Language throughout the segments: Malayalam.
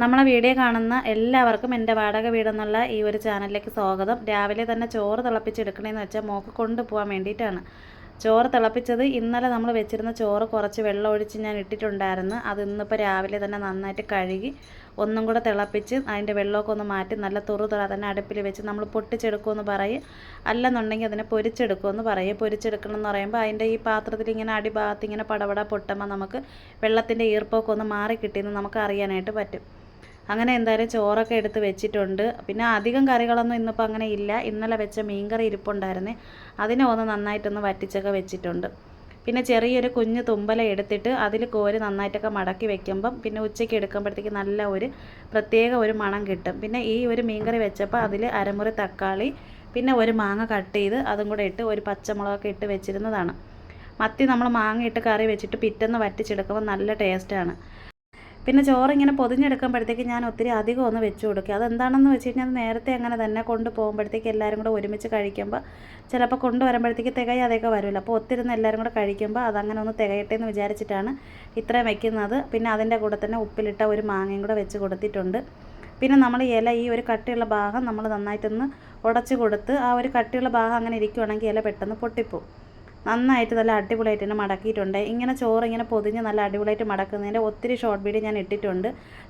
നമ്മളെ വീഡിയോ കാണുന്ന എല്ലാവർക്കും എന്റെ വാടക വീടെന്നുള്ള ഈ ഒരു ചാനലിലേക്ക് സ്വാഗതം. രാവിലെ തന്നെ ചോറ് തിളപ്പിച്ചെടുക്കണമെന്ന് വെച്ചാൽ മോക്ക് കൊണ്ടുപോകാൻ വേണ്ടിയിട്ടാണ്. ചോറ് തിളപ്പിച്ചത് ഇന്നലെ നമ്മൾ വെച്ചിരുന്ന ചോറ് കുറച്ച് വെള്ളം ഒഴിച്ച് ഞാൻ ഇട്ടിട്ടുണ്ടായിരുന്നു. അത് ഇന്നിപ്പോൾ രാവിലെ തന്നെ നന്നായിട്ട് കഴുകി ഒന്നും കൂടെ തിളപ്പിച്ച് അതിന്റെ വെള്ളമൊക്കെ ഒന്ന് മാറ്റി നല്ല തുറു തുറ തന്നെ അടുപ്പിൽ വെച്ച് നമ്മൾ പൊട്ടിച്ചെടുക്കുമെന്ന് പറയും. അല്ലെന്നുണ്ടെങ്കിൽ അതിനെ പൊരിച്ചെടുക്കുമെന്ന് പറയും. പൊരിച്ചെടുക്കണം എന്ന് പറയുമ്പോൾ അതിന്റെ ഈ പാത്രത്തിൽ ഇങ്ങനെ അടിഭാഗത്ത് ഇങ്ങനെ പടപട പൊട്ടുമ്പോൾ നമുക്ക് വെള്ളത്തിന്റെ ഈർപ്പമൊക്കെ ഒന്ന് മാറി കിട്ടിയെന്ന് നമുക്ക് അറിയാനായിട്ട് പറ്റും. അങ്ങനെ എന്തായാലും ചോറൊക്കെ എടുത്ത് വെച്ചിട്ടുണ്ട്. പിന്നെ അധികം കറികളൊന്നും ഇന്നിപ്പോൾ അങ്ങനെ ഇല്ല. ഇന്നലെ വെച്ച മീൻകറി ഇരിപ്പുണ്ടായിരുന്നേ. അതിനെ ഒന്ന് നന്നായിട്ടൊന്ന് വറ്റിച്ചൊക്കെ വെച്ചിട്ടുണ്ട്. പിന്നെ ചെറിയൊരു കുഞ്ഞ് തുമ്പല എടുത്തിട്ട് അതിൽ കോര് നന്നായിട്ടൊക്കെ മടക്കി വെക്കുമ്പം പിന്നെ ഉച്ചയ്ക്ക് എടുക്കുമ്പോഴത്തേക്ക് നല്ല ഒരു പ്രത്യേക ഒരു മണം കിട്ടും. പിന്നെ ഈ ഒരു മീൻകറി വെച്ചപ്പോൾ അതിൽ അരമുറി തക്കാളി പിന്നെ ഒരു മാങ്ങ കട്ട് ചെയ്ത് അതും കൂടെ ഇട്ട് ഒരു പച്ചമുളകൊക്കെ ഇട്ട് വെച്ചിരുന്നതാണ്. മത്തി നമ്മൾ മാങ്ങ ഇട്ട് കറി വെച്ചിട്ട് പിറ്റെന്ന് വറ്റിച്ചെടുക്കുമ്പോൾ നല്ല ടേസ്റ്റാണ്. പിന്നെ ചോറ് ഇങ്ങനെ പൊതിഞ്ഞെടുക്കുമ്പോഴത്തേക്ക് ഞാൻ ഒത്തിരി അധികം ഒന്ന് വെച്ച് കൊടുക്കുക അതെന്താണെന്ന് വെച്ച് കഴിഞ്ഞാൽ നേരത്തെ അങ്ങനെ തന്നെ കൊണ്ടുപോകുമ്പോഴത്തേക്ക് എല്ലാവരും കൂടെ ഒരുമിച്ച് കഴിക്കുമ്പോൾ ചിലപ്പോൾ കൊണ്ടുവരുമ്പോഴത്തേക്ക് തികയാതെയൊക്കെ വരുമല്ലോ അപ്പോൾ ഒത്തിരി എല്ലാവരും കൂടെ കഴിക്കുമ്പോൾ അതങ്ങനെ ഒന്ന് തികയട്ടെ എന്ന് വിചാരിച്ചിട്ടാണ് ഇത്രയും വെക്കുന്നത്. പിന്നെ അതിന്റെ കൂടെ തന്നെ ഉപ്പിലിട്ട ഒരു മാങ്ങയും കൂടെ വെച്ച് കൊടുത്തിട്ടുണ്ട്. പിന്നെ നമ്മൾ ഇല ഈ ഒരു കട്ടിയുള്ള ഭാഗം നമ്മൾ നന്നായിട്ടൊന്ന് ഉടച്ചു കൊടുത്ത് ആ ഒരു കട്ടിയുള്ള ഭാഗം അങ്ങനെ ഇരിക്കുവാണെങ്കിൽ ഇല പെട്ടെന്ന് പൊട്ടിപ്പോവും. നന്നായിട്ട് നല്ല അടിപൊളിയായിട്ട് തന്നെ മടക്കിയിട്ടുണ്ട്. ഇങ്ങനെ ചോറ് ഇങ്ങനെ പൊതിഞ്ഞ് നല്ല അടിപൊളിയായിട്ട് മടക്കുന്നതിന്റെ ഒത്തിരി ഷോർട്ട് വീഡിയോ ഞാൻ ഇട്ടിട്ടുണ്ട്.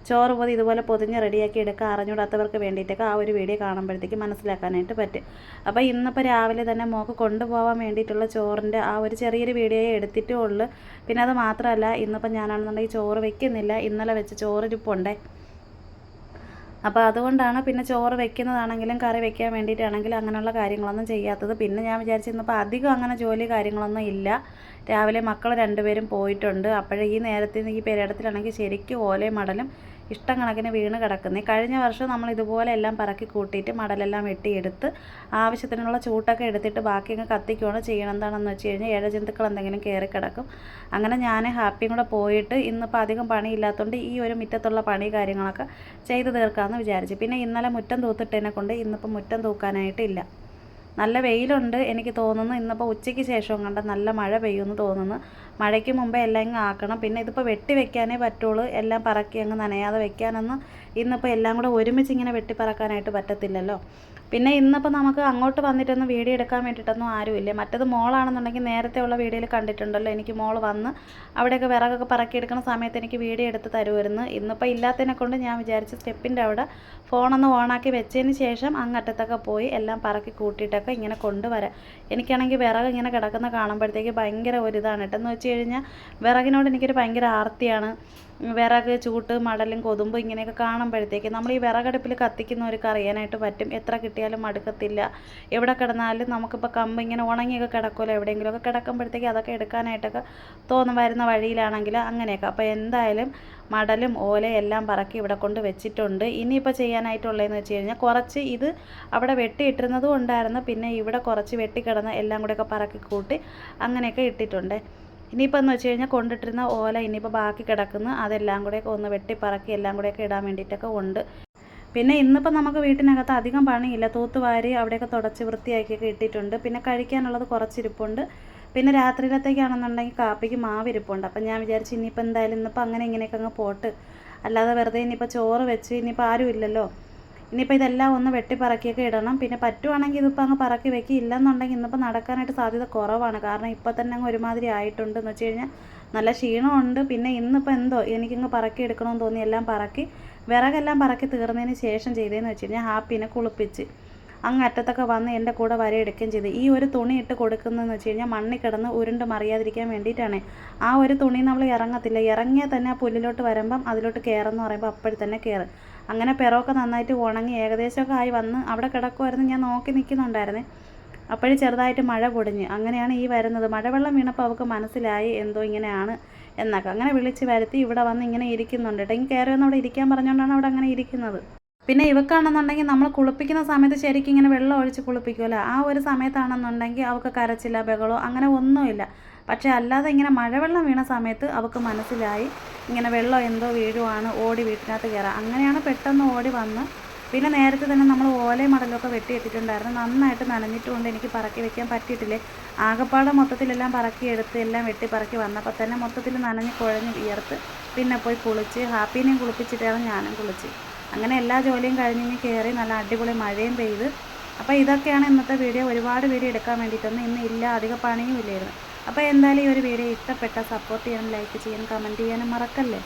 ചോറ് പോയി ഇതുപോലെ പൊതിഞ്ഞ് റെഡിയാക്കി എടുക്കുക അറിഞ്ഞൂടാത്തവർക്ക് വേണ്ടിയിട്ടൊക്കെ ആ ഒരു വീഡിയോ കാണുമ്പോഴത്തേക്ക് മനസ്സിലാക്കാനായിട്ട് പറ്റും. അപ്പോൾ ഇന്നിപ്പോൾ രാവിലെ തന്നെ മോക്ക് കൊണ്ടുപോകാൻ വേണ്ടിയിട്ടുള്ള ചോറിന്റെ ആ ഒരു ചെറിയൊരു വീഡിയോയെ എടുത്തിട്ടേ ഉള്ളൂ. പിന്നെ അത് മാത്രമല്ല ഇന്നിപ്പോൾ ഞാനാണെന്നുണ്ടെങ്കിൽ ചോറ് വെക്കുന്നില്ല. ഇന്നലെ വെച്ച് ചോറിരിപ്പുണ്ടേ അപ്പോൾ അതുകൊണ്ടാണ് പിന്നെ ചോറ് വെക്കുന്നതാണെങ്കിലും കറി വെക്കാൻ വേണ്ടിയിട്ടാണെങ്കിലും അങ്ങനെയുള്ള കാര്യങ്ങളൊന്നും ചെയ്യാത്തത്. പിന്നെ ഞാൻ വിചാരിച്ചു ഇന്നിപ്പോൾ അധികം അങ്ങനെ ജോലി കാര്യങ്ങളൊന്നും ഇല്ല. രാവിലെ മക്കൾ രണ്ടുപേരും പോയിട്ടുണ്ട്. അപ്പോഴേ ഈ നേരത്തെ ഈ പെരേടത്തിലാണെങ്കിൽ ശരിക്കും ഓലയും മടലും ഇഷ്ടം കണക്കിന് വീണ് കിടക്കുന്നത് കഴിഞ്ഞ വർഷം നമ്മൾ ഇതുപോലെ എല്ലാം പറക്കി കൂട്ടിയിട്ട് മടലെല്ലാം വെട്ടിയെടുത്ത് ആവശ്യത്തിനുള്ള ചൂട്ടൊക്കെ എടുത്തിട്ട് ബാക്കി അങ്ങ് കത്തിക്കുകയാണ് ചെയ്യണം എന്താണെന്ന് വെച്ച് കഴിഞ്ഞാൽ ഇഴജന്തുക്കൾ എന്തെങ്കിലും കയറി കിടക്കും. അങ്ങനെ ഞാൻ ഹാപ്പിയും കൂടെ പോയിട്ട് ഇന്നിപ്പോൾ അധികം പണിയില്ലാത്തതുകൊണ്ട് ഈ ഒരു മുറ്റത്തുള്ള പണി കാര്യങ്ങളൊക്കെ ചെയ്ത് തീർക്കാമെന്ന് വിചാരിച്ചു. പിന്നെ ഇന്നലെ മുറ്റം തൂത്തിട്ടതിനെ കൊണ്ട് ഇന്നിപ്പോൾ മുറ്റം തൂക്കാനായിട്ടില്ല നല്ല വെയിലുണ്ട് എനിക്ക് തോന്നുന്നു. ഇന്നിപ്പോൾ ഉച്ചയ്ക്ക് ശേഷം കണ്ട നല്ല മഴ പെയ്യുമെന്ന് തോന്നുന്നു. മഴയ്ക്ക് മുമ്പേ എല്ലാം ഇങ്ങ് ആക്കണം. പിന്നെ ഇതിപ്പോൾ വെട്ടി വെക്കാനേ പറ്റുള്ളൂ. എല്ലാം പറക്കി അങ്ങ് നനയാതെ വെക്കാനൊന്നും ഇന്നിപ്പോൾ എല്ലാം കൂടെ ഒരുമിച്ച് ഇങ്ങനെ വെട്ടി പറക്കാനായിട്ട് പറ്റത്തില്ലല്ലോ. പിന്നെ ഇന്നിപ്പോൾ നമുക്ക് അങ്ങോട്ട് വന്നിട്ടൊന്നും വീഡിയോ എടുക്കാൻ വേണ്ടിയിട്ടൊന്നും ആരുമില്ല. മറ്റത് മോളാണെന്നുണ്ടെങ്കിൽ നേരത്തെ ഉള്ള വീഡിയോയിൽ കണ്ടിട്ടുണ്ടല്ലോ. എനിക്ക് മോൾ വന്ന് അവിടെയൊക്കെ വിറകൊക്കെ പറക്കിയെടുക്കുന്ന സമയത്ത് എനിക്ക് വീഡിയോ എടുത്ത് തരുമായിരുന്നു. ഇന്നിപ്പോൾ ഇല്ലാത്തതിനെ കൊണ്ട് ഞാൻ വിചാരിച്ച സ്റ്റെപ്പിന്റെ അവിടെ ഫോണൊന്ന് ഓണാക്കി വെച്ചതിന് ശേഷം അങ്ങറ്റത്തൊക്കെ പോയി എല്ലാം പറക്കി കൂട്ടിയിട്ടൊക്കെ ഇങ്ങനെ കൊണ്ടുവരാം. എനിക്കാണെങ്കിൽ വിറക് ഇങ്ങനെ കിടക്കുന്ന കാണുമ്പോഴത്തേക്ക് ഭയങ്കര ഒരിതാണ് കേട്ടോ. എന്ന് കഴിഞ്ഞാൽ വിറകിനോട് എനിക്കൊരു ഭയങ്കര ആർത്തിയാണ്. വിറക് ചൂട്ട് മടലും കൊതുമ്പ് ഇങ്ങനെയൊക്കെ കാണുമ്പോഴത്തേക്ക് നമ്മൾ ഈ വിറകടുപ്പിൽ കത്തിക്കുന്നവർക്ക് അറിയാനായിട്ട് പറ്റും. എത്ര കിട്ടിയാലും മടുക്കത്തില്ല എവിടെ കിടന്നാലും നമുക്കിപ്പോൾ കമ്പ് ഇങ്ങനെ ഉണങ്ങിയൊക്കെ കിടക്കുമല്ലോ എവിടെയെങ്കിലുമൊക്കെ കിടക്കുമ്പോഴത്തേക്ക് അതൊക്കെ എടുക്കാനായിട്ടൊക്കെ തോന്നും വരുന്ന വഴിയിലാണെങ്കിൽ അങ്ങനെയൊക്കെ. അപ്പോൾ എന്തായാലും മടലും ഓലയും എല്ലാം പറക്കി ഇവിടെ കൊണ്ട് വെച്ചിട്ടുണ്ട്. ഇനിയിപ്പോൾ ചെയ്യാനായിട്ടുള്ളതെന്ന് വെച്ച് കഴിഞ്ഞാൽ കുറച്ച് ഇത് അവിടെ വെട്ടിയിട്ടിരുന്നതും ഉണ്ടായിരുന്നു പിന്നെ ഇവിടെ കുറച്ച് വെട്ടിക്കിടന്ന് എല്ലാം കൂടെയൊക്കെ പറക്കി കൂട്ടി അങ്ങനെയൊക്കെ ഇട്ടിട്ടുണ്ട്. ഇനിയിപ്പോൾ എന്ന് വെച്ച് കഴിഞ്ഞാൽ കൊണ്ടിട്ടിരുന്ന ഓല ഇനിയിപ്പോൾ ബാക്കി കിടക്കുന്നു. അതെല്ലാം കൂടെയൊക്കെ ഒന്ന് വെട്ടിപ്പറക്കി എല്ലാം കൂടെയൊക്കെ ഇടാൻ വേണ്ടിയിട്ടൊക്കെ ഉണ്ട്. പിന്നെ ഇന്നിപ്പോൾ നമുക്ക് വീട്ടിനകത്ത് അധികം പണിയില്ല. തൂത്തുവാരി അവിടെയൊക്കെ തുടച്ച് വൃത്തിയാക്കിയൊക്കെ ഇട്ടിട്ടുണ്ട്. പിന്നെ കഴിക്കാനുള്ളത് കുറച്ചിരിപ്പുണ്ട്. പിന്നെ രാത്രിയിലത്തേക്കാണെന്നുണ്ടെങ്കിൽ കാപ്പിക്ക് മാവിരിപ്പുണ്ട്. അപ്പം ഞാൻ വിചാരിച്ചു ഇനിയിപ്പോൾ എന്തായാലും ഇന്നിപ്പോൾ അങ്ങനെ ഇങ്ങനെയൊക്കെ അങ്ങ് പോട്ട്. അല്ലാതെ വെറുതെ ഇനിയിപ്പോൾ ചോറ് വെച്ച് ഇനിയിപ്പോൾ ആരും ഇല്ലല്ലോ. ഇനിയിപ്പോൾ ഇതെല്ലാം ഒന്ന് വെട്ടിപ്പറക്കിയൊക്കെ ഇടണം. പിന്നെ പറ്റുവാണെങ്കിൽ ഇതിപ്പോൾ അങ്ങ് പറക്കി വെക്കി. ഇല്ലെന്നുണ്ടെങ്കിൽ ഇന്നിപ്പോൾ നടക്കാനായിട്ട് സാധ്യത കുറവാണ്. കാരണം ഇപ്പോൾ തന്നെ അങ്ങ് ഒരുമാതിരി ആയിട്ടുണ്ട് എന്ന് വെച്ച് കഴിഞ്ഞാൽ നല്ല ക്ഷീണമുണ്ട്. പിന്നെ ഇന്നിപ്പോൾ എന്തോ എനിക്കിങ്ങ് പറക്കി എടുക്കണമെന്ന് തോന്നി എല്ലാം പറക്കി. വിറകെല്ലാം പറക്കി തീർന്നതിന് ശേഷം ചെയ്തതെന്ന് വെച്ച് കഴിഞ്ഞാൽ ഹാപ്പിനെ കുളിപ്പിച്ച് അങ്ങ് അറ്റത്തൊക്കെ വന്ന് എന്റെ കൂടെ വരയെടുക്കുകയും ചെയ്തു. ഈ ഒരു തുണി ഇട്ട് കൊടുക്കുന്നതെന്ന് വെച്ച് കഴിഞ്ഞാൽ മണ്ണിൽ കിടന്ന് ഉരുണ്ട് മറിയാതിരിക്കാൻ വേണ്ടിയിട്ടാണ്. ആ ഒരു തുണി നമ്മൾ ഇറങ്ങത്തില്ല. ഇറങ്ങിയാൽ തന്നെ ആ പുല്ലിലോട്ട് വരുമ്പം അതിലോട്ട് കയറെന്ന് പറയുമ്പോൾ അപ്പോഴത്തന്നെ കയറും അങ്ങനെ പിറവൊക്കെ നന്നായിട്ട് ഉണങ്ങി ഏകദേശമൊക്കെ ആയി വന്ന് അവിടെ കിടക്കുമായിരുന്നു ഞാൻ നോക്കി നിൽക്കുന്നുണ്ടായിരുന്നേ. അപ്പോഴും ചെറുതായിട്ട് മഴ പൊടിഞ്ഞ്. അങ്ങനെയാണ് ഈ വരുന്നത്. മഴവെള്ളം വീണപ്പോൾ അവൾക്ക് മനസ്സിലായി എന്തോ ഇങ്ങനെയാണ് എന്നൊക്കെ. അങ്ങനെ വിളിച്ച് വരുത്തി ഇവിടെ വന്ന് ഇങ്ങനെ ഇരിക്കുന്നുണ്ട് കേട്ടോ ഇങ്ങനെ കയറി വന്ന് അവിടെ ഇരിക്കാൻ പറഞ്ഞുകൊണ്ടാണ് അവിടെ അങ്ങനെ ഇരിക്കുന്നത്. പിന്നെ ഇവക്കാണെന്നുണ്ടെങ്കിൽ നമ്മൾ കുളിപ്പിക്കുന്ന സമയത്ത് ശരിക്കും ഇങ്ങനെ വെള്ളം ഒഴിച്ച് കുളിപ്പിക്കുമല്ലോ ആ ഒരു സമയത്താണെന്നുണ്ടെങ്കിൽ അവൾക്ക് കരച്ചില്ല ബഹളോ അങ്ങനെ ഒന്നുമില്ല. പക്ഷേ അല്ലാതെ ഇങ്ങനെ മഴവെള്ളം വീണ സമയത്ത് അവൾക്ക് മനസ്സിലായി. ഇങ്ങനെ വെള്ളം എന്തോ വീഴുവാണ് ഓടി വീട്ടിനകത്ത് കയറാം. അങ്ങനെയാണ് പെട്ടെന്ന് ഓടി വന്ന് പിന്നെ നേരത്തെ തന്നെ നമ്മൾ ഓലയും മടലൊക്കെ വെട്ടിയിട്ടിട്ടുണ്ടായിരുന്നു നന്നായിട്ട് നനഞ്ഞിട്ടുകൊണ്ട് എനിക്ക് പറക്കി വെക്കാൻ പറ്റിയിട്ടില്ലേ? ആകപ്പാടെ മൊത്തത്തിലെല്ലാം പറക്കി എടുത്ത് എല്ലാം വെട്ടി പറക്കി വന്നപ്പോൾ തന്നെ മൊത്തത്തിൽ നനഞ്ഞ് കുഴഞ്ഞ് വിയർത്ത് പിന്നെ പോയി കുളിച്ച്. ഹാപ്പീനെയും കുളിപ്പിച്ചിട്ടാണ് ഞാനും കുളിച്ച്. അങ്ങനെ എല്ലാ ജോലിയും കഴിഞ്ഞ് കയറി നല്ല അടിപൊളി മഴയും പെയ്ത്. അപ്പോൾ ഇതൊക്കെയാണ് ഇന്നത്തെ വീഡിയോ. ഒരുപാട് വീഡിയോ എടുക്കാൻ വേണ്ടിയിട്ടൊന്നും ഇന്ന് ഇല്ല. അധിക പണിയും ഇല്ലായിരുന്നു. അപ്പോൾ എന്തായാലും ഈ ഒരു വീഡിയോ ഇഷ്ടപ്പെട്ട സപ്പോർട്ട് ചെയ്യാനും ലൈക്ക് ചെയ്യാനും കമന്റ് ചെയ്യാനും മറക്കല്ലേ?